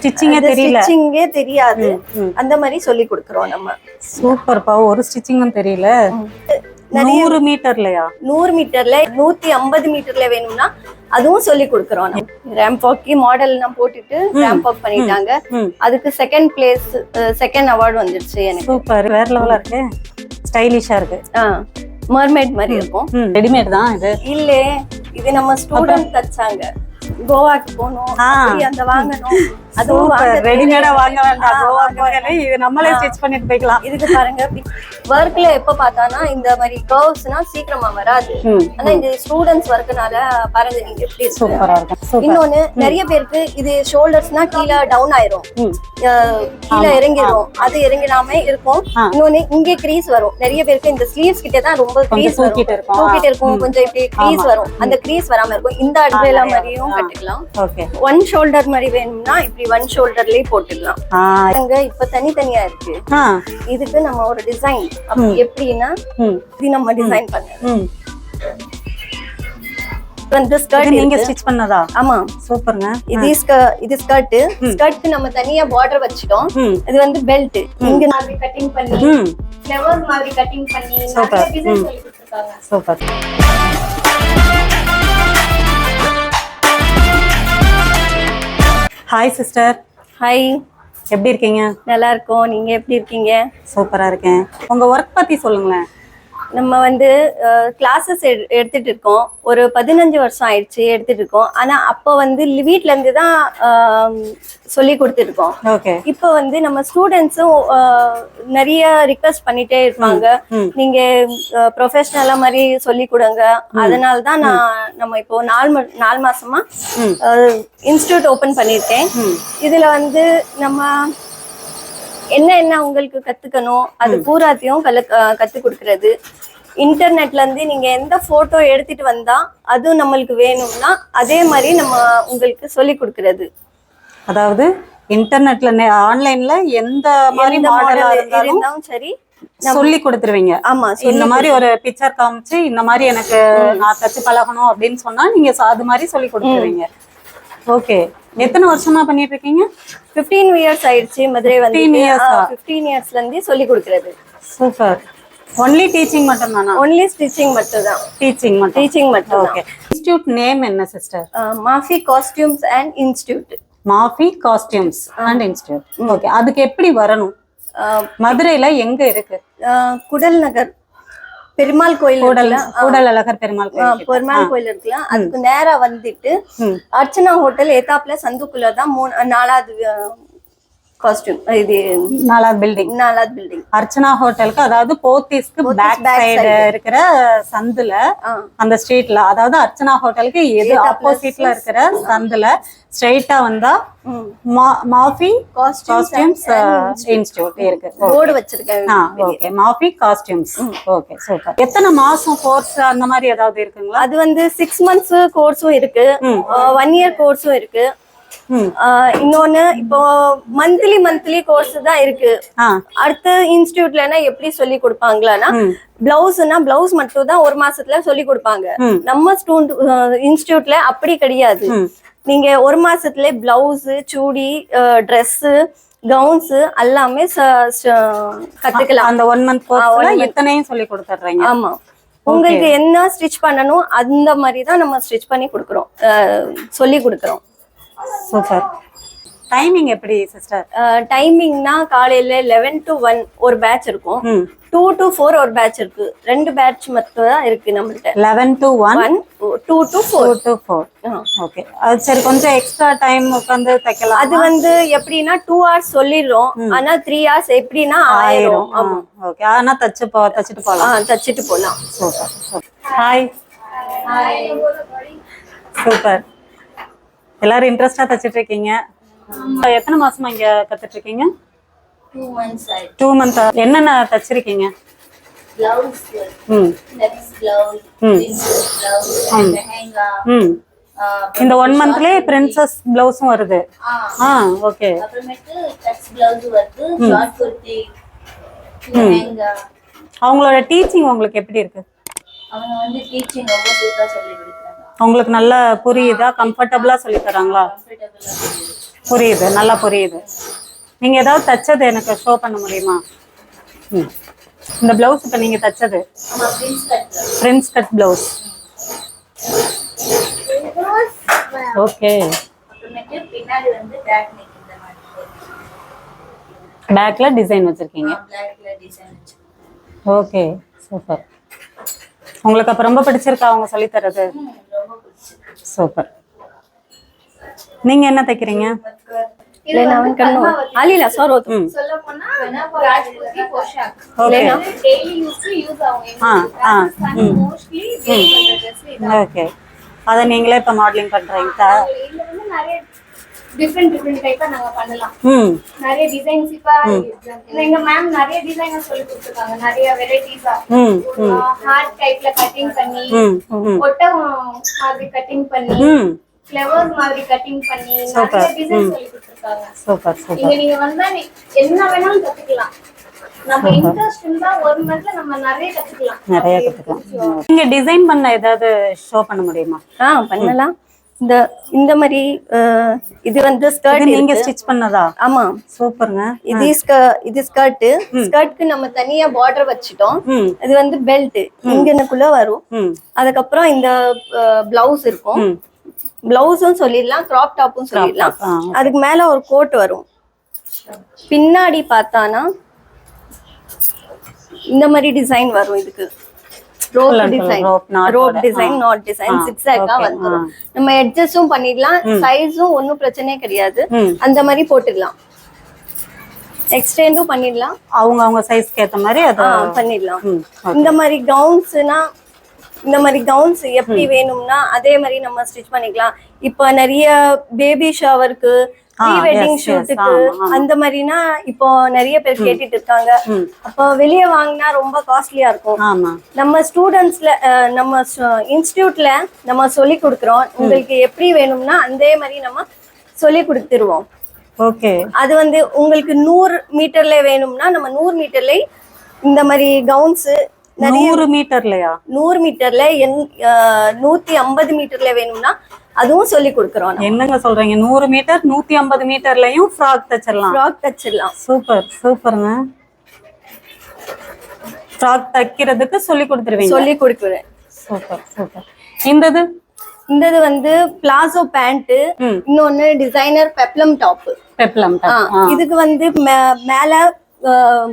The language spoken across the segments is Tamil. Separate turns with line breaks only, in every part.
ஸ்டிச்சிங்கே தெரியல.
ஸ்டிச்சிங்கே தெரியாது. அந்த மாதிரி சொல்லி கொடுக்குறோம் நம்ம.
சூப்பர்ப்பா ஒரு ஸ்டிச்சிங்கும் தெரியல. நூறு மீட்டர்லயா?
நூறு மீட்டர்ல நூத்தி ஐம்பது மீட்டர்ல வேணும்னா அதுவும் சொல்லி கொடுக்குறோம். ரேம்ப் வாக்கி மாடல் எல்லாம் போட்டுட்டு ரேம்ப் வாக் பண்ணிட்டாங்க. அதுக்கு செகண்ட் பிளேஸ் செகண்ட் அவார்டு வந்துருச்சு எனக்கு.
சூப்பர். வேற லெவலா இருக்கு. ஸ்டைலிஷா இருக்கு.
மர்மேட் மாதிரி இருக்கும்.
ரெடிமேட் தான் இது.
இல்ல இது நம்ம ஸ்டூடெண்ட் தச்சாங்க. கோவாக்கு போனோம். அப்படி அந்த வாங்கணும். அதுவும்
சூப்பர்
வாங்க
ரெடிமேடா வாங்க வேண்டாம்.
ஆ,
கோவா
வாங்க
போகல இது நம்மளே ஸ்டிச் பண்ணிட்டு போய்க்கலாம்.
இதுக்கு பாருங்க. ஒர்க்ல எப்ப பார்த்தானா இந்த மாதிரி கர்வ்ஸ்னா சீக்கிரமா வராது. ஆனா இந்த ஸ்டூடெண்ட்ஸ் ஒர்க்குனால பாருங்க நீங்க எப்படி இருக்கு.
சூப்பரா இருக்கும்.
இன்னொன்னு நிறைய பேருக்கு இது ஷோல்டர்ஸ்னா கீழே டவுன் ஆயிரும். கீழே இறங்கிடும் அது இறங்கிடாம இருக்கும். இன்னொன்னு இங்கே கிரீஸ் வரும். நிறைய பேருக்கு இந்த ஸ்லீவ்ஸ் கிட்ட தான் ரொம்ப கிரீஸ் வரும்.
தூக்கிட்டு இருக்கும்.
கொஞ்சம் இப்படி கிரீஸ் வரும். அந்த கிரீஸ் வராம இருக்கும். இந்த அட்ரேலா மாதிரியும் கட்டிக்கலாம். ஒன் ஷோல்டர் மாதிரி வேணும்னா இப்படி ஒன் ஷோல்டர்லயே போட்டுக்கலாம். அங்க இப்ப தனித்தனியா இருக்கு. இதுக்கு நம்ம ஒரு டிசைன் எப்படின்னா இது நம்ம டிசைன் பண்ண
இது
ஸ்கர்ட்
நீங்க ஸ்டிச் பண்ணதா?
ஆமா.
சூப்பருங்க.
இது இது ஸ்கர்ட் ஸ்கர்ட்க்கு நம்ம தனியா பார்டர் வச்சிட்டோம். இது வந்து பெல்ட் இங்க மாதிரி கட்டிங் பண்ணி ஃப்ளவர் மாதிரி கட்டிங் பண்ணி கொடுத்துருக்காங்க.
சூப்பர். ஹாய் சிஸ்டர்
ஹாய்
எப்படி இருக்கீங்க?
நல்லா இருக்கோம். நீங்க எப்படி இருக்கீங்க?
சூப்பரா இருக்கேன். உங்க ஒர்க் பத்தி சொல்லுங்களேன்.
நம்ம வந்து கிளாஸஸ் எடுத்துட்டு இருக்கோம் ஒரு பதினஞ்சு வருஷம் ஆயிடுச்சு எடுத்துட்டு இருக்கோம் ஆனா அப்போ வந்து வீட்ல இருந்து தான் சொல்லி கொடுத்துருக்கோம்
ஓகே.
இப்போ வந்து நம்ம ஸ்டூடெண்ட்ஸும் நிறைய ரிக்வெஸ்ட் பண்ணிட்டே இருப்பாங்க. நீங்க ப்ரொஃபஷனலா மாதிரி சொல்லி கொடுங்க. அதனால தான் நான் நம்ம இப்போ நாலு நாலு மாசமா. இன்ஸ்டியூட் ஓபன் பண்ணியிருக்கேன்.
ம்.
இதுல வந்து நம்ம என்ன என்ன உங்களுக்கு கத்துக்கணும் அது பூராத்தையும் கல கத்து கொடுக்கறது. இன்டர்நெட்ல இருந்து நீங்க எந்த போட்டோ எடுத்துட்டு வந்தா அதுவும் நம்மளுக்கு வேணும்னா அதே மாதிரி நம்ம உங்களுக்கு சொல்லி கொடுக்கறது.
அதாவது இன்டர்நெட்ல ஆன்லைன்ல எந்த மாதிரி மாடலா இருந்தாலும்
சரி
சொல்லி கொடுத்துருவீங்க.
ஆமா
இந்த மாதிரி ஒரு பிக்சர் காமிச்சு இந்த மாதிரி எனக்கு நான் தச்சு பழகணும் அப்படின்னு சொன்னா நீங்க அது மாதிரி சொல்லி கொடுத்துருவீங்க. ஓகே. எத்தனை வருஷமா பண்ணிட்டு இருக்கீங்க
பிப்டீன் இயர்ஸ் ஆயிடுச்சு. மதுரை வந்து
15 years ஆ?
பிப்டீன் இயர்ஸ்ல இருந்து சொல்லி கொடுக்கறது.
சூப்பர் ஒன்லி டீச்சிங் மட்டும் தானா
ஒன்லி ஸ்டிச்சிங் மட்டும். தான்
டீச்சிங் மட்டும்
டீச்சிங் மட்டும்
ஓகே இன்ஸ்டியூட் நேம் என்ன sister
Mafi costumes and institute
Mafi costumes and institute okay அதுக்கு எப்படி வரணும்? மதுரையில எங்க இருக்கு?
குடல் நகர் பெருமாள் கோயில்
கூடல் அழகர் பெருமாள் கோயில்.
பெருமாள் கோயில் இருக்குல்ல? அதுக்கு நேரா வந்துட்டு. அர்ச்சனா ஹோட்டல் ஏத்தாப்புல சந்துக்குள்ள தான் மூணு நாலாவது காஸ்டியூம் இது
நாலாவது பில்டிங்
நாலாவது பில்டிங்
அர்ச்சனா ஹோட்டலுக்கு அதாவது போத்தீஸ்க்கு பேக் சைடு இருக்கிற சந்துல. அந்த ஸ்ட்ரீட்ல அதாவது அர்ச்சனா ஹோட்டலுக்கு எது ஆப்போசிட்ல இருக்கிற சந்துல ஸ்ட்ரைட்டா வந்தா மாஃபி காஸ்டியூம்ஸ் இன்ஸ்டியூட் இருக்கு.
போர்டு வச்சிருக்கேன்.
Okay Mafi costumes okay super எத்தனை மாசம் கோர்ஸ் அந்த மாதிரி ஏதாவது இருக்குங்களா?
அது வந்து சிக்ஸ் மந்த்ஸ் கோர்ஸும் இருக்கு. ஒன் இயர் கோர்ஸும் இருக்கு. இன்னொன்னு இப்போ மந்த்லி மந்த்லி கோர்ஸ் தான் இருக்கு. அடுத்த இன்ஸ்டியூட்லனா எப்படி சொல்லி கொடுப்பாங்களான்னா பிளவுஸ்னா பிளவுஸ் மட்டும் தான் ஒரு மாசத்துல சொல்லி கொடுப்பாங்க. நம்ம ஸ்டூடெண்ட் இன்ஸ்டியூட்ல அப்படி கிடையாது. நீங்க ஒரு மாசத்துல பிளவுஸ் சூடி Dress கவுன்ஸ் எல்லாமே கத்துக்கலாம்.
அந்த ஒன் மந்த் கோர்ஸ்ல இத்தனையும் சொல்லி கொடுத்துட்றீங்க?
ஆமா. உங்களுக்கு என்ன ஸ்டிச் பண்ணணும் அந்த மாதிரி தான் நம்ம ஸ்டிச் பண்ணி கொடுக்குறோம். சொல்லி கொடுக்குறோம்.
சூப்பர் டைமிங் எப்படி சிஸ்டர்
டைமிங்னா காலையில லெவன் டு ஒன் ஒரு பேட்ச் இருக்கும். டூ டு ஃபோர் ஒரு பேட்ச் இருக்கு. ரெண்டு பேட்ச் மட்டும் தான் இருக்கு நம்மள்ட்ட.
Eleven
to one two
to
four
to four okay அது சரி கொஞ்சம் எக்ஸ்ட்ரா டைம் உட்காந்து தைக்கலாம்?
அது வந்து எப்படின்னா டூ ஹவர்ஸ் சொல்லிடுறோம். ஆனா த்ரீ ஹவர்ஸ் எப்படின்னா ஆயிரும்.
ஓகே ஆனா தச்சு போ தச்சுட்டு போகலாம்
தச்சுட்டு போலாம்.
சூப்பர் ஹாய் சூப்பர் எல்லாரும் இன்ட்ரெஸ்டா தச்சிட்டு இருக்கீங்க எத்தனை மாசமா இங்க கத்துட்டு இருக்கீங்க
டூ
மந்த் என்னென்ன தச்சிருக்கீங்க? இந்த ஒன் மந்த்லயே பிரின்சஸ் பிளவுஸும் வருது. ஆ. ஓகே. அவங்களோட டீச்சிங் உங்களுக்கு எப்படி இருக்கு?
அவங்க வந்து டீச்சிங் ரொம்ப சூப்பரா சொல்லி கொடுக்குறாங்க.
உங்களுக்கு நல்லா புரியுதா? கம்ஃபர்டபுளா சொல்லி தராங்களா? புரியுது நல்லா புரியுது. நீங்க ஏதாவது தச்சது எனக்கு ஷோ பண்ண முடியுமா? ம். இந்த பிளவுஸ் இப்போ நீங்க தச்சது? பிரின்ஸ் கட் பிளவுஸ் ஓகே
அப்புறமேட்டு பின்னாடி வந்து பேக் நெக் இந்த மாதிரி
பேக்ல டிசைன் வச்சிருக்கீங்க ஓகே சூப்பர் உங்களுக்கு அப்ப ரொம்ப பிடிச்சிருக்கா அவங்க சொல்லி தரது?
ரொம்ப பிடிச்சிருக்கு
சூப்பர் நீங்க என்ன தைக்கிறீங்க?
அலிலா சார்
ஓகே அதை நீங்களே இப்போ மாடலிங் பண்றீங்க
டிஃப்ரெண்ட் டிஃப்ரெண்ட் டைப்பா நாங்க பண்ணலாம்.
ம்.
நிறைய டிசைன்ஸ் இப்ப எங்க மேம் நிறைய டிசைன் சொல்லி கொடுத்துருக்காங்க. நிறைய வெரைட்டிஸா ஹார்ட் டைப்ல கட்டிங் பண்ணி ஒட்டகம் மாதிரி கட்டிங் பண்ணி
ம்.
ஃப்ளவர்ஸ் மாதிரி கட்டிங் பண்ணி நிறைய டிசைன் சொல்லி கொடுத்துருக்காங்க.
சூப்பர் சூப்பர்
இங்க நீங்க வந்தா என்ன வேணாலும் கத்துக்கலாம். நம்ம இன்ட்ரெஸ்ட் இருந்தா ஒரு மந்த்ல நம்ம நிறைய கத்துக்கலாம்.
நிறைய கத்துக்கலாம். நீங்க டிசைன் பண்ண ஏதாவது ஷோ பண்ண முடியுமா?
ஆ பண்ணலாம். இந்த இந்த மாதிரி இது வந்து ஸ்கர்ட்
நீங்க ஸ்டிச் பண்ணதா?
ஆமா.
சூப்பருங்க.
இது இது ஸ்கர்ட் ஸ்கர்ட்க்கு நம்ம தனியா பார்டர் வச்சுட்டோம். இது வந்து பெல்ட் இங்கனக்குள்ள வரும். அதுக்கப்புறம் இந்த பிளவுஸ் இருக்கும். பிளவுஸும் சொல்லிடலாம் கிராப் டாப்பும் சொல்லிடலாம். அதுக்கு மேல ஒரு கோட் வரும். பின்னாடி பார்த்தானா இந்த மாதிரி டிசைன் வரும் இதுக்கு.
Rope design.
நாட் டிசைன் சிக்ஸாக்கா வந்துரும். நம்ம எட்ஜஸும் பண்ணிடலாம். சைஸும் ஒன்றும் பிரச்சனையே கிடையாது. அந்த மாதிரி போட்டுடலாம். எக்ஸ்டெண்டும் பண்ணிடலாம்.
அவங்க அவங்க சைஸ்க்கு ஏத்த மாதிரி அதை
பண்ணிடலாம். இந்த மாதிரி கவுன்ஸ்னா இந்த மாதிரி கவுன்ஸ் எப்படி வேணும்னா அதே மாதிரி நம்ம ஸ்டிச் பண்ணிக்கலாம். இப்போ நிறைய பேபி ஷவருக்கு ப்ரீ வெட்டிங் ஷூட்டுக்கு. அந்த மாதிரினா இப்போ நிறைய பேர் கேட்டுட்டு இருக்காங்க அப்போ வெளியே வாங்கினா ரொம்ப காஸ்ட்லியா இருக்கும். நம்ம ஸ்டூடெண்ட்ஸ்ல நம்ம இன்ஸ்டியூட்ல நம்ம சொல்லி கொடுக்குறோம். உங்களுக்கு எப்படி வேணும்னா அதே மாதிரி நம்ம சொல்லி கொடுத்துருவோம்.
ஓகே.
அது வந்து உங்களுக்கு நூறு மீட்டர்ல வேணும்னா நம்ம நூறு மீட்டர்ல இந்த மாதிரி கவுன்ஸ்
நூறு மீட்டர்லயா?
நூறு மீட்டர்ல நூத்தி ஐம்பது மீட்டர்ல வேணும்னா அதுவும் சொல்லி கொடுக்குறோம்
என்னங்க சொல்றீங்க? நூறு மீட்டர் நூத்தி ஐம்பது மீட்டர்லயும் ஃப்ராக் தச்சிடலாம்.
ஃப்ராக் தச்சிடலாம்.
சூப்பர் சூப்பருங்க. ஃப்ராக் தைக்கிறதுக்கு சொல்லி கொடுத்துருவீங்க.
சொல்லி கொடுக்குறேன்.
Super super. இந்தது?
இந்த இது வந்து பிளாசோ பேண்ட் இன்னொன்னு டிசைனர் பெப்ளம் டாப்
பெப்ளம்
இதுக்கு வந்து மேல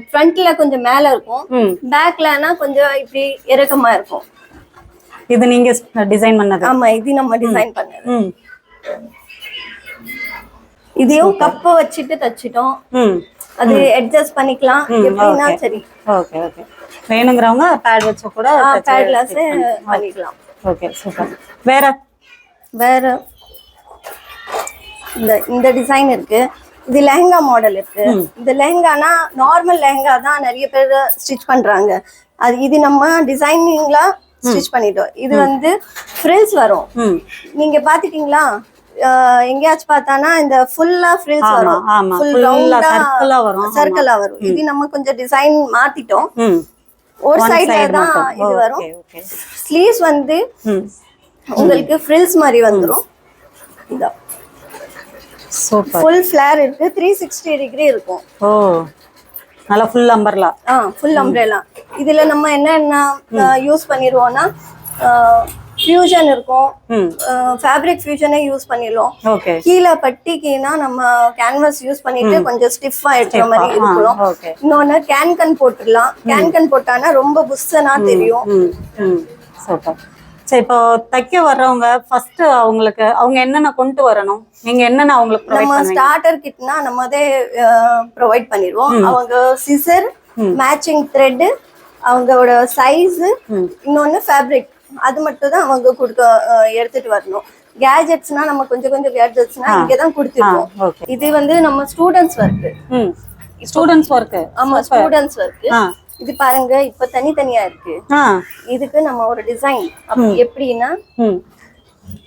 ஃப்ரண்ட்ல கொஞ்சம் மேல இருக்கும். பேக்லனா கொஞ்சம் இப்படி இறக்கமா இருக்கும்.
இது நீங்க டிசைன் பண்ணது.
ஆமா இது நம்ம டிசைன் பண்ணது. இதையும் கப்ப வச்சுட்டு தச்சிட்டோம். அது அட்ஜஸ்ட் பண்ணிக்கலாம். எப்படின்னா. சரி.
ஓகே ஓகே வேணுங்கிறவங்க பேட் வச்சு கூட
பேட் கிளாஸ் பண்ணிக்கலாம்.
ஓகே சூப்பர் வேற?
வேற. இந்த இந்த டிசைன் இருக்கு. இது லெஹங்கா மாடல் இருக்கு. இந்த லெஹங்கானா நார்மல் லெஹங்கா தான் நிறைய பேர் ஸ்டிச் பண்றாங்க. அது இது நம்ம டிசைனிங்ல ஸ்டிச் பண்ணிட்டோம். இது வந்து ஃப்ரில்ஸ் வரும். நீங்க பாத்துட்டீங்களா? எங்கேயாச்சும் பார்த்தானா இந்த ஃபுல்லா ஃப்ரில்ஸ் வரும். ஃபுல் ரவுண்டா
சர்க்கிளா வரும்.
சர்க்கிளா வரும். இது நம்ம கொஞ்சம் டிசைன் மாத்திட்டோம். ஒரு சைடுல தான். இது வரும். ஸ்லீவ்ஸ் வந்து உங்களுக்கு ஃப்ரில்ஸ் மாதிரி வந்துரும்.
சூப்பர்.
ஃபுல் ஃபிளேர் இருக்கு. த்ரீ சிக்ஸ்டி டிகிரி இருக்கும்.
நல்லா ஃபுல் அம்பர்லா
ஆ ஃபுல் அம்ப்ரெல்லா இதுல நம்ம என்னென்ன யூஸ் பண்ணிடுவோம்னா ஃபியூஷன் இருக்கும். ஃபேப்ரிக் ஃபியூஷனே யூஸ் பண்ணிடுவோம்
ஓகே.
கீழே பட்டிக்கினா நம்ம கேன்வாஸ் யூஸ் பண்ணிட்டு கொஞ்சம் ஸ்டிஃபா எடுக்கிற மாதிரி இருக்கணும் இன்னொன்னு கேன்கன் போட்டுடலாம். கேன்கன் போட்டானா ரொம்ப புஷ்ஷனா தெரியும்.
சூப்பர். சரி இப்போ தைக்க வர்றவங்க ஃபர்ஸ்ட் அவங்களுக்கு அவங்க என்னென்ன கொண்டு வரணும்? நீங்க என்னென்ன அவங்களுக்கு
நம்ம ஸ்டார்டர் கிட்னா நம்ம அதே ப்ரொவைட் பண்ணிடுவோம். அவங்க சிசர் மேட்சிங் த்ரெட் அவங்களோட சைஸ். இன்னொன்னு ஃபேப்ரிக் அது மட்டும் தான் அவங்க கொடுக்க எடுத்துட்டு வரணும். கேஜெட்ஸ்னா நம்ம கொஞ்சம் கொஞ்சம் கேஜெட்ஸ்னா இங்கே தான்
ஆ
கொடுத்துருவோம் இது வந்து நம்ம ஸ்டூடெண்ட்ஸ் ஒர்க்
ம். ஸ்டூடெண்ட்ஸ் ஒர்க்கு
ஆமா ஸ்டூடெண்ட்ஸ் ஒர்க்
ஆ.
இது பாருங்க இப்ப தனித்தனியா இருக்கு. இதுக்கு நம்ம ஒரு டிசைன் எப்படின்னா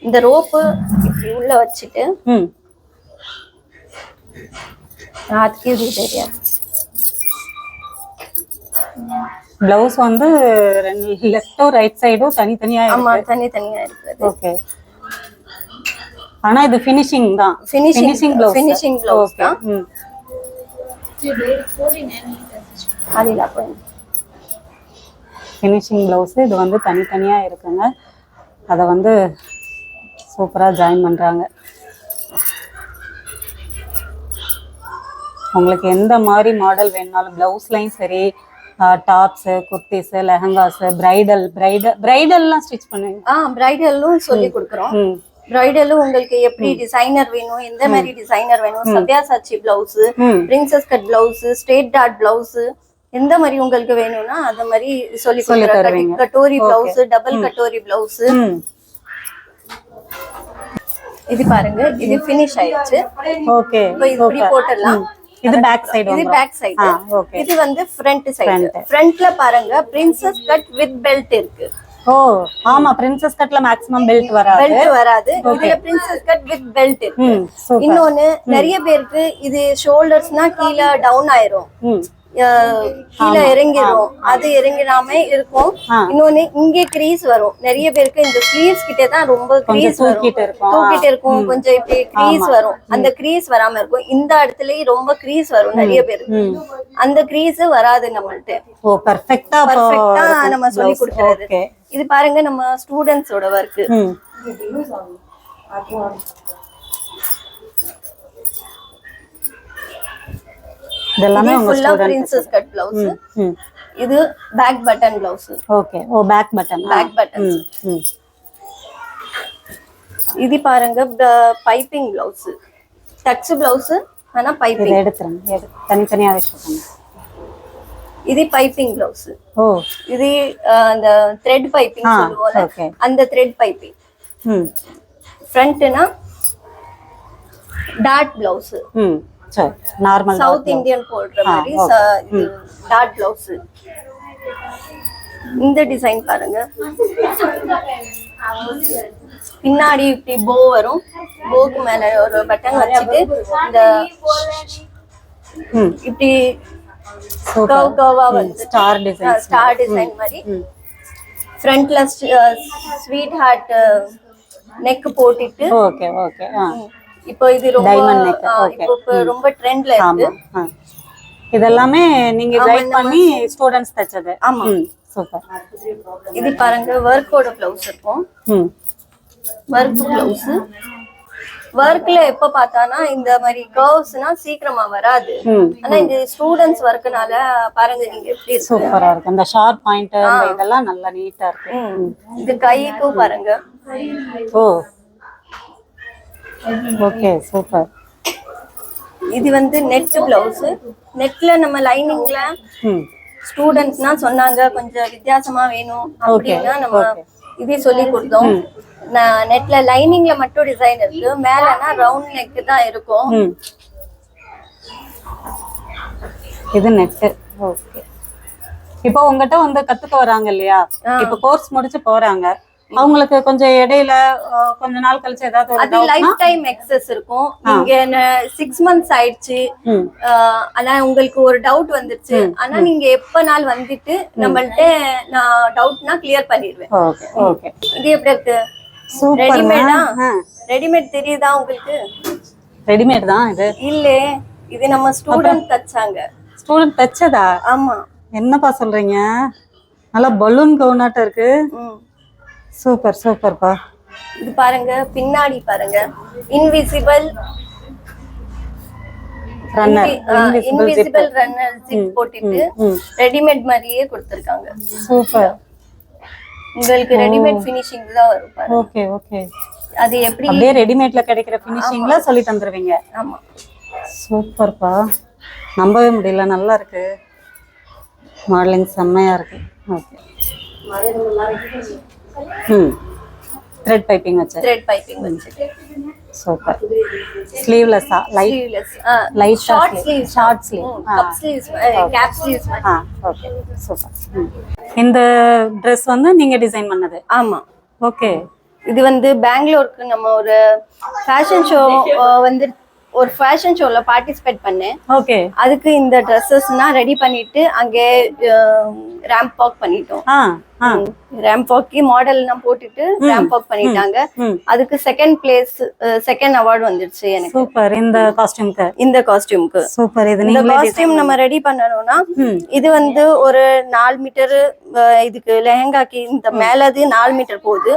இந்த ரோப்பு இப்படி உள்ள வச்சுட்டு அதுக்கு இது தெரியாது.
பிளவுஸ் வந்து லெஃப்டோ ரைட் சைடோ தனித்தனியா
ஆமா
இருக்கு
தனித்தனியா இருக்குது.
ஓகே ஆனா இது ஃபினிஷிங் தான். ஃபினிஷிங் ப்ளவுஸ்
finishing blouse தான். அப்போ.
ஃபினிஷிங் ப்ளவுஸ் இது வந்து தனித்தனியா இருக்குங்க. அதை வந்து சூப்பரா ஜாயின் பண்றாங்க. உங்களுக்கு எந்த மாதிரி மாடல் வேணுனாலும் ப்ளவுஸ்லையும் சரி tops kurtis lehengas bridal bridal பிரைடல்லாம் stitch பண்ணுவீங்க?
ஆ பிரைடலும் சொல்லி கொடுக்குறோம். பிரைடலும் உங்களுக்கு எப்படி டிசைனர் வேணும் எந்த மாதிரி டிசைனர் வேணும் சத்யாசாச்சி பிளவுஸ்
ம்.
பிரின்சஸ் கட் பிளவுஸ் ஸ்ட்ரெயிட் டாட் பிளவுஸ் எந்த மாதிரி உங்களுக்கு வேணும்னா அந்த மாதிரி சொல்லி
தருவீங்க.
Katori blouse double katori
blouse
இது பாருங்க இது ஃபினிஷ் ஆயிடுச்சு.
ஓகே
இப்போ இது இப்படி போட்டுடலாம்.
இது பேக் சைடு
இது பேக் சைடு
ஓகே
இது வந்து ஃப்ரண்ட் சைடு. ஃப்ரண்ட்ல பாருங்க பிரின்சஸ் கட் வித் பெல்ட் இருக்கு.
ஓ ஆமா பிரின்சஸ் கட்ல மேக்ஸிமம் பெல்ட் வராது.
பெல்ட் வராது. இதுல பிரின்சஸ் கட் வித் பெல்ட் இருக்கு. இன்னொன்னு நிறைய பேருக்கு இது ஷோல்டர்ஸ்னா கீழே டவுன் ஆயிரும். கீழே இறங்கிரும் அது இறங்கிடாம இருக்கும். இன்னொன்னு இங்கே கிரீஸ் வரும். நிறைய பேருக்கு இந்த ஸ்லீவ்ஸ் கிட்ட தான் ரொம்ப கிரீஸ் வரும்.
தூக்கிட்டு இருக்கும்.
கொஞ்சம் இப்படி கிரீஸ் வரும். அந்த கிரீஸ் வராம இருக்கும். இந்த இடத்துலயும் ரொம்ப கிரீஸ் வரும் நிறைய பேருக்கு. அந்த கிரீஸ் வராது நம்மள்ட்ட.
ஓ பெர்ஃபெக்ட்டா
பர்ஃபெக்ட்டா நம்ம சொல்லி கொடுக்கறது. இது பாருங்க நம்ம ஸ்டூடெண்ட்ஸோட ஒர்க்
இதெல்லாமே
ஃபுல்லா பிரின்சஸ் கட் பிளவுஸ் இது பேக் பட்டன் பிளவுஸ்
ஓகே. ஓ பேக் பட்டன். ம் ம்.
இது பாருங்க பைப்பிங் பிளவுஸ் டச் பிளவுஸ் ஆனா பைப்பிங்
எடுத்துருங்க. எடு தனித்தனியா வச்சுக்கோங்க
இது பைப்பிங் பிளவுஸ்
ஓ.
இது அந்த த்ரெட் பைப்பிங் சொல்லுவோம்ல. அந்த த்ரெட் பைப்பிங்
ம்.
ஃப்ரண்ட்னா டாட் பிளவுஸ்
ம். சரி நார்மல்
சவுத் இந்தியன் போடுற மாதிரி டாட் பிளவுஸ் இந்த டிசைன் பாருங்க. பின்னாடி இப்படி போ வரும். போக்கு மேல ஒரு பட்டன் வச்சுட்டு இந்த இப்படி கர்வ் கர்வா வந்து
ஸ்டார் டிசைன்
ஸ்டார் டிசைன் மாதிரி. ஃப்ரண்ட்ல ஸ்வீட் ஹார்ட் நெக் போட்டுட்டு
ஓகே ஓகே
இப்போ இது ரொம்ப ரொம்ப ட்ரெண்ட்ல இருக்கு.
இதெல்லாமே நீங்க கைட் பண்ணி ஸ்டூடண்ட்ஸ் தச்சது.
ஆமா.
சூப்பர்
இது பாருங்க ஒர்க்கோட பிளவுஸ் இருக்கும். ஒர்க் பிளவுஸ் ஒர்க்ல எப்ப பார்த்தானா இந்த மாதிரி கர்வ்ஸ்னா சீக்கிரமா வராது. ஆனா இந்த ஸ்டூடெண்ட்ஸ் ஒர்க்குனால பாருங்க நீங்க எப்படி
சூப்பரா இருக்கு. அந்த ஷார்ப் பாயிண்ட் இதெல்லாம் நல்லா நீட்டா இருக்கு.
இது கைக்கும் பாருங்க.
ஓ. ஓகே சூப்பர்
இது வந்து நெட் பிளவுஸ் நெட்ல நம்ம லைனிங்ல ஸ்டூடெண்ட்ஸ்னா சொன்னாங்க. கொஞ்சம் வித்தியாசமா வேணும் அப்படின்னா நம்ம இதே சொல்லி கொடுத்தோம். நான் நெட்ல லைனிங்ல மட்டும் டிசைன் இருக்கு. மேலனா ரவுண்ட் நெக் தான் இருக்கும்.
ம் இது நெட்டு ஓகே இப்போ உங்ககிட்ட வந்து கத்துக்க வராங்க இல்லையா? இப்போ கோர்ஸ் முடிச்சு போறாங்க. அவங்களுக்கு கொஞ்சம் இடையில கொஞ்ச நாள் கழிச்சு ஏதாவது
அது லைஃப் டைம் எக்ஸஸ் இருக்கும். நீங்க சிக்ஸ் மந்த்ஸ் ஆயிடுச்சு. ஆனா உங்களுக்கு ஒரு டவுட் வந்துருச்சு. ஆனா நீங்க எப்ப நாள் வந்துட்டு நம்மள்ட்ட நான் டவுட்னா கிளியர் பண்ணிடுவேன்.
ஓகே
இது எப்படி இருக்கு? ரெடிமேடா ரெடிமேட் தெரியுதா உங்களுக்கு?
ரெடிமேட் தான் இது.
இல்ல இது நம்ம ஸ்டூடெண்ட் தச்சாங்க.
ஸ்டூடெண்ட் தச்சதா?
ஆமா.
என்னப்பா சொல்றீங்க? நல்லா பலூன் கவுனாட்டம் இருக்கு. சூப்பர் சூப்பர்ப்பா.
இது பாருங்க பின்னாடி பாருங்க. Invisible
runner
invisible runner zip போட்டுட்டு ரெடிமேட் மாதிரியே கொடுத்திருக்காங்க.
சூப்பர்.
உங்களுக்கு ரெடிமேட் ஃபினிஷிங் தான் வரும்
ஓகே ஓகே.
அது எப்படி?
அப்படியே ரெடிமேட்ல கிடைக்கிற ஃபினிஷிங்ல சொல்லி தந்துருவீங்க.
ஆமா.
சூப்பர்ப்பா. நம்பவே முடியல நல்லா இருக்கு. மாடலிங் செம்மையா இருக்கு. ஓகே. ம். த்ரெட் பைப்பிங் வச்சு
த்ரெட் பைப்பிங் வச்சுட்டு
super ஸ்லீவ்லெஸ்ஸா light
sleeveless
light
short sleeve
short sleeve
cup sleeves cap sleeves
ஆ ஓகே சூப்பர் இந்த ட்ரெஸ் வந்து நீங்க டிசைன் பண்ணது?
ஆமா.
ஓகே
இது வந்து பெங்களூருக்கு நம்ம ஒரு ஃபேஷன் ஷோ வந்து ஒரு ஃபேஷன் ஷோல பார்ட்டிசிபேட் பண்ணேன்.
ஓகே
அதுக்கு இந்த ட்ரெஸ்ஸஸ்னா ரெடி பண்ணிட்டு அங்கே ரேம்ப் வாக் பண்ணிட்டோம். ரேம்ப் வாக்கி மாடல்லாம் போட்டுட்டு ரேம்ப் வாக் பண்ணிட்டாங்க. அதுக்கு செகண்ட் பிளேஸ் செகண்ட் அவார்டு வந்துருச்சு எனக்கு.
சூப்பர். இந்த காஸ்டியூம்க்கு
இந்த காஸ்டியூம்க்கு
சூப்பர். இது
இந்த காஸ்டியூம் நம்ம ரெடி பண்ணணும்னா
ம்.
இது வந்து ஒரு நாலு மீட்டர் இதுக்கு லெஹங்காக்கு இந்த மேலது நாலு மீட்டர் போகுது.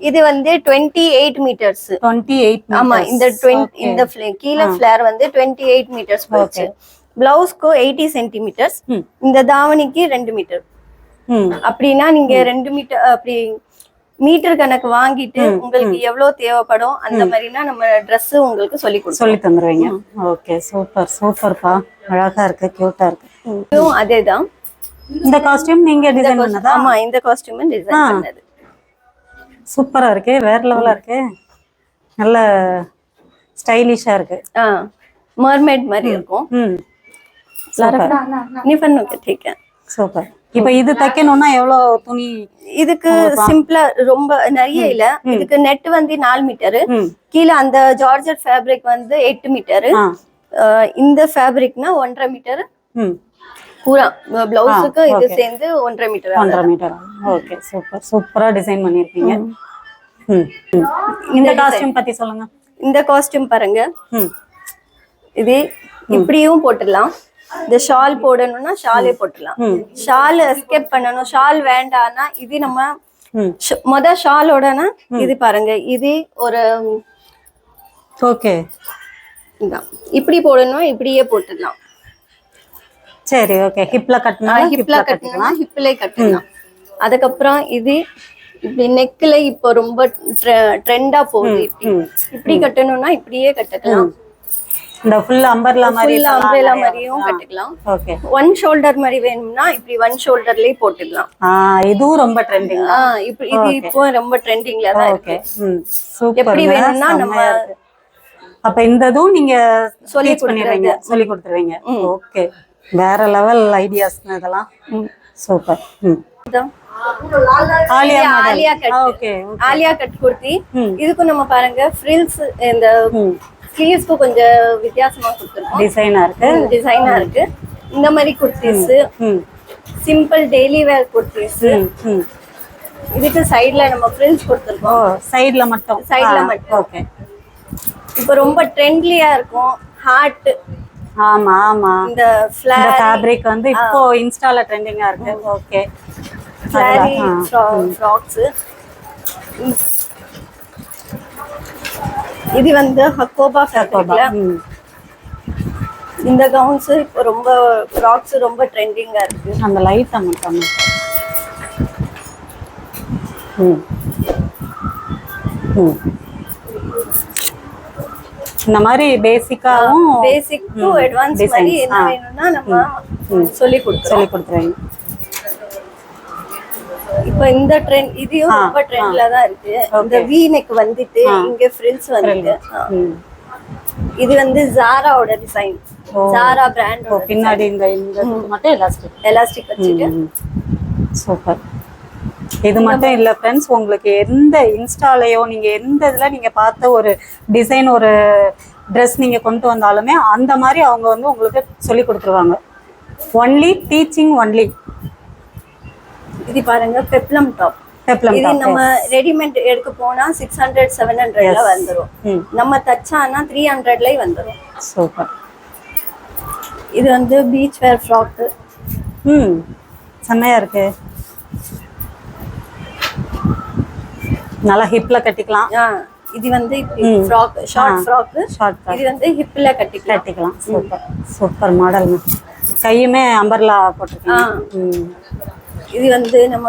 இது வந்து twenty eight metres
twenty eight
ஆமா இந்த டுவெண்ட்டி இந்த fla- கீழே ஃபிளேர் வந்து டுவெண்ட்டி எயிட் மீட்டர்ஸ் போச்சு பிளவுஸ்க்கு எயிட்டி சென்டிமீட்டர்ஸ். இந்த தாவணிக்கு ரெண்டு மீட்டர் அப்படின்னா நீங்க ரெண்டு மீட்டர் அப்படி மீட்டர் கணக்கு வாங்கிட்டு உங்களுக்கு எவ்வளவு தேவைப்படும் அந்த மாதிரினா நம்ம Dress உங்களுக்கு சொல்லி
சொல்லி தந்துருவீங்க. ஓகே சூப்பர் சூப்பர்ப்பா. அழகா இருக்கு கியூட்டா இருக்கு.
இதுவும் அதேதான்.
இந்த காஸ்டியூம் நீங்க டிசைன் பண்ணதா?
ஆமா இந்த காஸ்டியூம் டிசைன் பண்ணது.
சூப்பரா இருக்கு வேற லெவலா இருக்கு. நல்ல ஸ்டைலிஷா இருக்கு
ஆ மர்மேட் மாதிரி இருக்கும்
ம் சூப்பர்
நீ பண்ணுங்க ठीक है
சூப்பர் இப்போ இது தைக்கணும்னா எவ்வளவு துணி
இதுக்கு சிம்பிளா ரொம்ப நிறைய இல்ல இதுக்கு நெட் வந்து நாலு மீட்டரு
ம்
கீழே அந்த ஜார்ஜட் ஃபேப்ரிக் வந்து எட்டு மீட்டரு
ஆ
இந்த ஃபேப்ரிக்னா ஒன்றரை மீட்டர்
ம்
பூரா பிளவுஸுக்கு இது சேர்ந்து ஒன்றரை மீட்டர்
ஒன்றரை மீட்டர் ஓகே சூப்பர் சூப்பரா டிசைன் பண்ணிருக்கீங்க ம் ம். இந்த காஸ்டியூம் பத்தி சொல்லுங்க
இந்த காஸ்டியூம் பாருங்க. இது இப்படியும் போட்டுடலாம். இந்த ஷால் போடணும்னா ஷாலே போட்டுடலாம். ஷால் எஸ்கேப் பண்ணணும். ஷால் வேண்டாம்னா இது நம்ம மொத ஷாலோடனா இது பாருங்க. இது ஒரு
ஓகே.
இப்படி போடணும் இப்படியே போட்டுடலாம்.
சரி ஓகே. ஹிப்ல கட்டினா
ஹிப்ல கட்டணும்னா ஹிப்லே கட்டலாம். அதுக்கப்புறம் இது இப்படி நெக்ல இப்போ ரொம்ப ட்ரெண்டா போகுது. இப்படி இப்படி கட்டணும்னா இப்படியே கட்டக்கலாம்.
இந்த ஃபுல் அம்பர்லா மாதிரி
ஃபுல் அம்ப்ரெலா மாதிரியும் கட்டிக்கலாம்.
ஓகே
ஒன் ஷோல்டர் மாதிரி வேணும்னா இப்படி ஒன் ஷோல்டர்லயே போட்டுடலாம்
ஆ இதுவும் ரொம்ப ட்ரெண்டிங்
ஆ? இப்ப இது இப்போ ரொம்ப ட்ரெண்டிங்ல தான் இருக்கு.
சூப்பர்
எப்படி வேணும்னா நம்ம
அப்ப இந்த இதுவும் நீங்க
சொல்லி
பண்ணிடுவீங்க. சொல்லி கொடுத்துருவீங்க. ஓகே வேற லெவல் ஐடியாஸ் இதெல்லாம். சூப்பர் ம்.
Alia
cut.
Okay Alia cut
kurti.
இதுக்கும் நம்ம பாருங்க ஃப்ரில்ஸ் இந்த ஸ்லீவ்ஸ்க்கு கொஞ்சம் வித்தியாசமா கொடுத்துருக்கோம்.
டிசைனா இருக்கு.
டிசைனா இருக்கு. இந்த மாதிரி குர்த்திஸ்.
ம்
சிம்பிள் டெய்லி வேர் குர்த்திஸ்.
ம் ம்.
இதுக்கு சைடுல நம்ம ஃப்ரில்ஸ் கொடுத்துருக்கோம்.
சைடுல மட்டும்.
Sideல மட்டும்.
ஓகே
இப்போ ரொம்ப ட்ரெண்ட்லியா இருக்கும். ஹார்ட்
ஆமா ஆமா.
இந்த
ஃபேப்ரிக் வந்து இப்போ இன்ஸ்டால ட்ரெண்டிங்கா இருக்கு. ஓகே
ஃபிளாரி ஃப்ராக்ஸ் இது வந்து ஹக்கோபா ஃபேப்ரிக்ல இந்த கவுன்ஸ் இப்போ ரொம்ப ஃப்ராக்ஸ் ரொம்ப ட்ரெண்டிங்கா இருக்கு.
அந்த லைட்டை மட்டும் ம். ம். இந்த மாதிரி பேசிக்காவும்
பேசிக் டு அட்வான்ஸ். மாதிரி என்ன. வேணும்னா நம்ம சொல்லி கொடுத்துருவோம்
சொல்லி கொடுத்துருவீங்க.
இப்போ இந்த ட்ரெண்ட் இதையும் ரொம்ப ட்ரெண்ட்ல தான் இருக்கு. இந்த வி நெக் வந்துட்டு இங்க ஃப்ரில்ஸ்.
ம்.
இது வந்து ஜாராவோட டிசைன் ஜாரா பிராண்ட்
பின்னாடி இந்த இந்த மட்டும் எலாஸ்டிக்
எலாஸ்டிக் வச்சுட்டு.
சூப்பர். இது மட்டும் இல்ல ஃப்ரெண்ட்ஸ் உங்களுக்கு எந்த இன்ஸ்டாலையோ நீங்க எந்த இதுல நீங்க பார்த்த ஒரு டிசைன் ஒரு ட்ரெஸ் நீங்க கொண்டு வந்தாலுமே அந்த மாதிரி அவங்க வந்து உங்களுக்கு சொல்லி கொடுத்துருவாங்க. ஒன்லி டீச்சிங் ஒன்லி
இது பாருங்க பெப்ளம் டாப்
பெப்ளம்
இது நம்ம ரெடிமேட் எடுக்க போனா சிக்ஸ் ஹண்ட்ரட் செவன் ஹண்ட்ரட்ல வந்துரும்.
ம்.
நம்ம தச்சானா த்ரீ ஹண்ட்ரட்லயே வந்துரும்.
சூப்பர்
இது வந்து பீச் வேர் ஃப்ராக்
ம். செம்மையா இருக்கு. நல்லா ஹிப்ல கட்டிக்கலாம்.
இது வந்து ஃப்ராக் ஷார்ட் ஃப்ராக்
ஷார்ட்
இது வந்து ஹிப்ல கட்டிக்கலாம்.
கட்டிக்கலாம். சூப்பர் சூப்பர் மாடல் கையுமே அம்பர்லா போட்டிருக்கீங்க. ம்.
இது வந்து நம்ம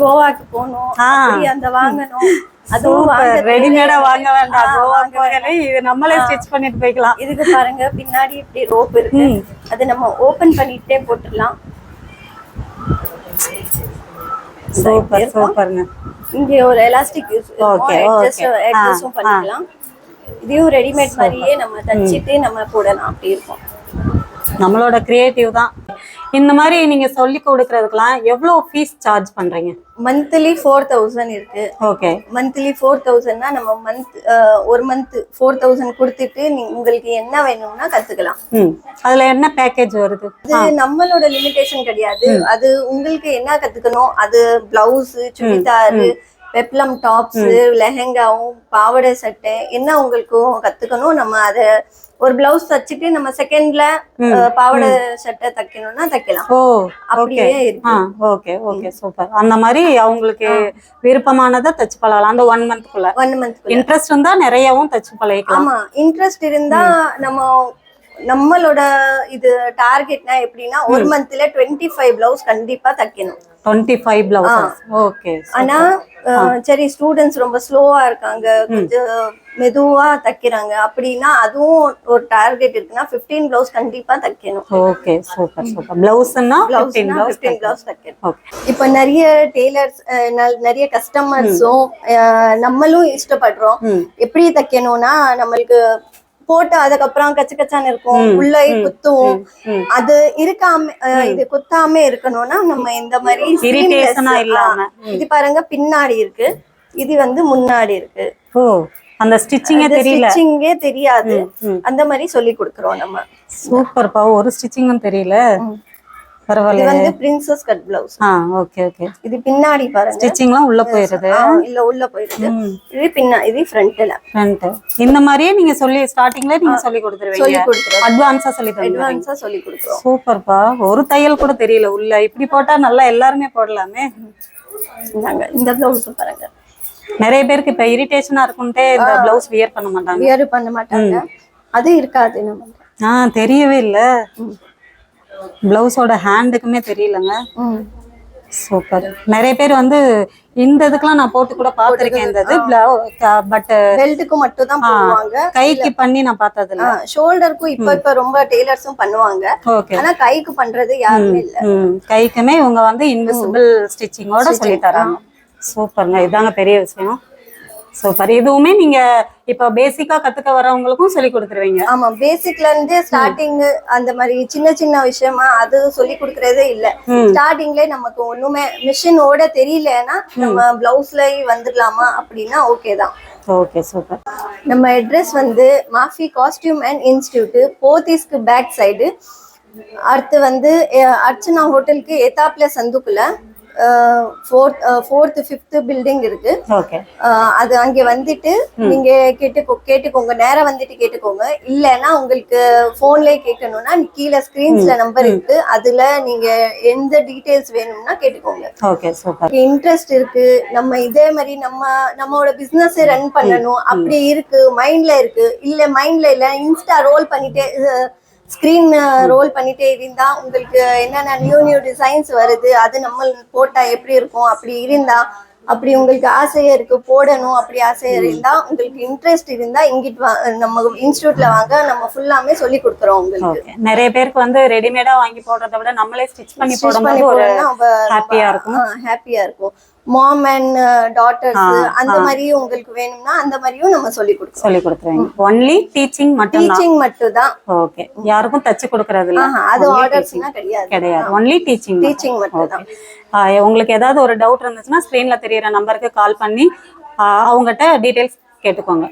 கோவாக்கு போகணும். அப்படி அந்த வாங்கணும். அதுவும்
ரெடிமேடா வாங்க வேண்டாம். இது நம்மளே ஸ்டிச் பண்ணிட்டு போய்க்கலாம்.
இதுக்கு பாருங்க பின்னாடி இப்படி ரோப் இருக்கு. அது நம்ம ஓபன் பண்ணிட்டே போட்டுடலாம்.
சூப்பர் சூப்பருங்க.
இங்க ஒரு எலாஸ்டிக் பண்ணிக்கலாம். இதையும் ரெடிமேட் மாதிரியே நம்ம தச்சிட்டு நம்ம போடலாம் அப்படி இருக்கும்.
நம்மளோட கிரியேட்டிவ் தான். இந்த மாதிரி நீங்க சொல்லி கொடுக்கறதுக்கெல்லாம் எவ்வளவு ஃபீஸ் சார்ஜ் பண்றீங்க?
மந்த்லி ஃபோர் தௌசண்ட் இருக்கு.
ஓகே
மந்த்லி ஃபோர் தௌசண்ட்னா நம்ம மந்த் ஒரு மந்த் ஃபோர் தௌசண்ட் கொடுத்துட்டு உங்களுக்கு என்ன வேணும்னா கத்துக்கலாம்.
அதுல என்ன பேக்கேஜ் வருது?
அது நம்மளோட லிமிடேஷன் கிடையாது. அது உங்களுக்கு என்ன கத்துக்கணும்? அது பிளவுஸ் சுடிதாரு பெப்ளம் டாப்ஸ் லெஹெங்காவும் பாவாடை சட்டை என்ன உங்களுக்கும் கத்துக்கணும்? நம்ம அத ஒரு பிளவுஸ் தச்சுட்டு நம்ம செகண்ட்ல பாவாடை சட்டை தைக்கணும்னா தைக்கலாம்.
ஓ
அப்படியே
ஓகே ஓகே சூப்பர் அந்த மாதிரி அவங்களுக்கு விருப்பமானதை தச்சு பழகலாம். அந்த ஒன் மந்த்க்குள்ள
ஒன் மந்த்
இன்ட்ரெஸ்ட் இருந்தா நிறையவும் தச்சு பழகிக்கலாம்.
ஆமா இன்ட்ரெஸ்ட் இருந்தா நம்ம நம்மளோட இது டார்கெட்னா எப்படின்னா ஒரு மந்த்ல டுவெண்ட்டி ஃபைவ் பிளவுஸ் கண்டிப்பா தைக்கணும்.
டுவெண்ட்டி ஃபைவ் பிளவுஸ் ஓகே
ஆனா சரி ஸ்டூடெண்ட்ஸ் ரொம்ப ஸ்லோவா இருக்காங்க. கொஞ்சம் மெதுவா தைக்கிறாங்க. அப்படின்னா அதுவும் ஒரு டார்கெட் இருக்குன்னா 15 பிளவுஸ் கண்டிப்பா தைக்கணும்.
ஓகே சூப்பர் சூப்பர் பிளவுஸ்னா
பிளவுஸ்னா
பிளவுஸ்
15 பிளவுஸ் தைக்கணும். இப்ப நிறைய டெய்லர்ஸ் நிறைய கஸ்டமர்ஸும் நம்மளும் இஷ்டப்படுறோம். எப்படி தைக்கணும்னா நம்மளுக்கு போட்டு அதுக்கப்புறம் கச்சு கச்சான்னு இருக்கும். உள்ள குத்துவோம்.
ம்.
அது இருக்காம இது குத்தாம இருக்கணும்னா நம்ம இந்த மாதிரி இது பாருங்க பின்னாடி இருக்கு. இது வந்து முன்னாடி இருக்கு.
அந்த ஸ்டிச்சிங்கே தெரியல.
ஸ்டிச்சிங்கே தெரியாது. அந்த மாதிரி சொல்லி கொடுக்குறோம் நம்ம.
சூப்பர்ப்பா ஒரு ஸ்டிச்சிங்கும் தெரியல.
இது
பரவாயில்ல
வந்து பிரின்சஸ் கட் பிளவுஸ்
ஆ ஓகே ஓகே
இது பின்னாடி பாருங்க.
ஸ்டிச்சிங்லாம் உள்ள போயிருது.
இல்ல உள்ள போயிருக்கு
ம்.
இது பின்னா இது ஃப்ரண்ட்ல
ஃப்ரண்ட் இந்த மாதிரியே நீங்க சொல்லி ஸ்டார்டிங்ல நீங்க சொல்லி கொடுத்துருவீங்க.
சொல்லி கொடுக்குறோம்
அட்வான்ஸா சொல்லி தருவீங்க
அட்வான்ஸா சொல்லி கொடுக்குறோம்
சூப்பர்ப்பா ஒரு தையல் கூட தெரியல உள்ள. இப்படி போட்டா நல்லா எல்லாருமே போடலாமே.
இந்த பிளவுஸ் பாருங்க.
நிறைய பேருக்கு இப்ப இரிட்டேஷனா இருக்கும்ட்டே இந்த பிளவுஸ் வியர் பண்ண மாட்டாங்க.
வியர் பண்ண மாட்டாங்க. அது இருக்காது நம்ம.
ஆ தெரியவே இல்ல. பிளவுஸோட ஹேண்டுக்குமே தெரியலங்க. சூப்பர் நிறைய பேர் வந்து இந்த இதுக்கெல்லாம் நான் போட்டு கூட பார்த்திருக்கேன் இந்த இது. பட்
பெல்ட்டுக்கு மட்டும் தான் போடுவாங்க.
கைக்கு பண்ணி நான் பார்த்தது இல்ல
ஷோல்டருக்கும் இப்ப இப்ப ரொம்ப டெய்லர்ஸும் பண்ணுவாங்க.
ஓகே
ஆனா கைக்கு பண்றது யாருமே இல்ல.
கைக்குமே இவங்க வந்து இன்விசிபிள் ஸ்டிச்சிங்கோட சொல்லி தராங்க. சூப்பருங்க இதாங்க பெரிய விஷயம். சூப்பர் இதுவுமே நீங்க இப்ப பேசிக்கா கத்துக்க வரவங்களுக்கும் சொல்லி கொடுத்துருவீங்க.
ஆமா பேசிக்ல இருந்து ஸ்டார்டிங் அந்த மாதிரி சின்ன சின்ன விஷயமா அது சொல்லி கொடுக்கறதே இல்ல. ஸ்டார்டிங்ல நமக்கு ஒண்ணுமே மிஷின் ஓட தெரியலன்னா நம்ம பிளவுஸ்ல வந்துடலாமா அப்படின்னா ஓகே தான்.
ஓகே சூப்பர்
நம்ம அட்ரஸ் வந்து மாஃபி காஸ்டியூம் அண்ட் இன்ஸ்டியூட் போத்தீஸ்க்கு பேக் சைடு அடுத்து வந்து அர்ச்சனா ஹோட்டலுக்கு எத்தாப்ல சந்துக்குள்ள. ஃபோர்த் ஃபோர்த் ஃபிஃப்த் பில்டிங் இருக்கு. அது அங்கே வந்துட்டு நீங்க கேட்டுக்கோ கேட்டுக்கோங்க நேரா வந்துட்டு கேட்டுக்கோங்க. இல்லைன்னா உங்களுக்கு போன்லயே கேட்கணும்னா கீழே ஸ்கிரீன்ஸ்ல நம்பர் இருக்கு. அதுல நீங்க எந்த டீடைல்ஸ் வேணும்னா கேட்டுக்கோங்க. இன்ட்ரெஸ்ட் இருக்கு. நம்ம இதே மாதிரி நம்ம நம்மளோட பிசினஸ் ரன் பண்ணணும். அப்படி இருக்கு மைண்ட்ல இருக்கு. இல்ல மைண்ட்ல இல்ல இன்ஸ்டா ரோல் பண்ணிட்டே ஸ்கிரீன் ரோல் பண்ணிட்டே இருந்தா உங்களுக்கு என்னென்ன நியூ நியூ டிசைன்ஸ் வருது அது நம்ம போட்டா எப்படி இருக்கும் அப்படி இருந்தா அப்படி உங்களுக்கு ஆசையா இருக்கு போடணும் அப்படி ஆசையா இருந்தா உங்களுக்கு இன்ட்ரெஸ்ட் இருந்தா இங்கிட்டு வா நம்ம இன்ஸ்டியூட்ல வாங்க நம்ம ஃபுல்லாமே சொல்லி கொடுக்குறோம் உங்களுக்கு.
நிறைய பேருக்கு வந்து ரெடிமேடா வாங்கி போடுறத விட நம்மளே ஸ்டிச் பண்ணி போடும்போது ஒரு
போடணும்னா ரொம்ப
ஹாப்பியா இருக்கும்.
ஹாப்பியா இருக்கும். மாம் அண்ட் டாட்டர்ஸ் அந்த மாதிரி உங்களுக்கு வேணும்னா அந்த மாதிரியும் நம்ம சொல்லி கொடுக்கோம்
சொல்லி கொடுத்துருவீங்க. ஒன்லி டீச்சிங் மட்டும்
டீச்சிங் மட்டும் தான்
ஓகே யாருக்கும் தச்சு கொடுக்கறது இல்ல?
அது ஆர்டர்ஸ்னா. கிடையாது.
கிடையாது. ஒன்லி டீச்சிங்
டீச்சிங் மட்டும். தான்
உங்களுக்கு ஏதாவது ஒரு டவுட் இருந்துச்சுன்னா ஸ்க்ரீன்ல தெரியற நம்பருக்கு கால் பண்ணி அவங்ககிட்ட டீடைல்ஸ் கேட்டுக்கோங்க.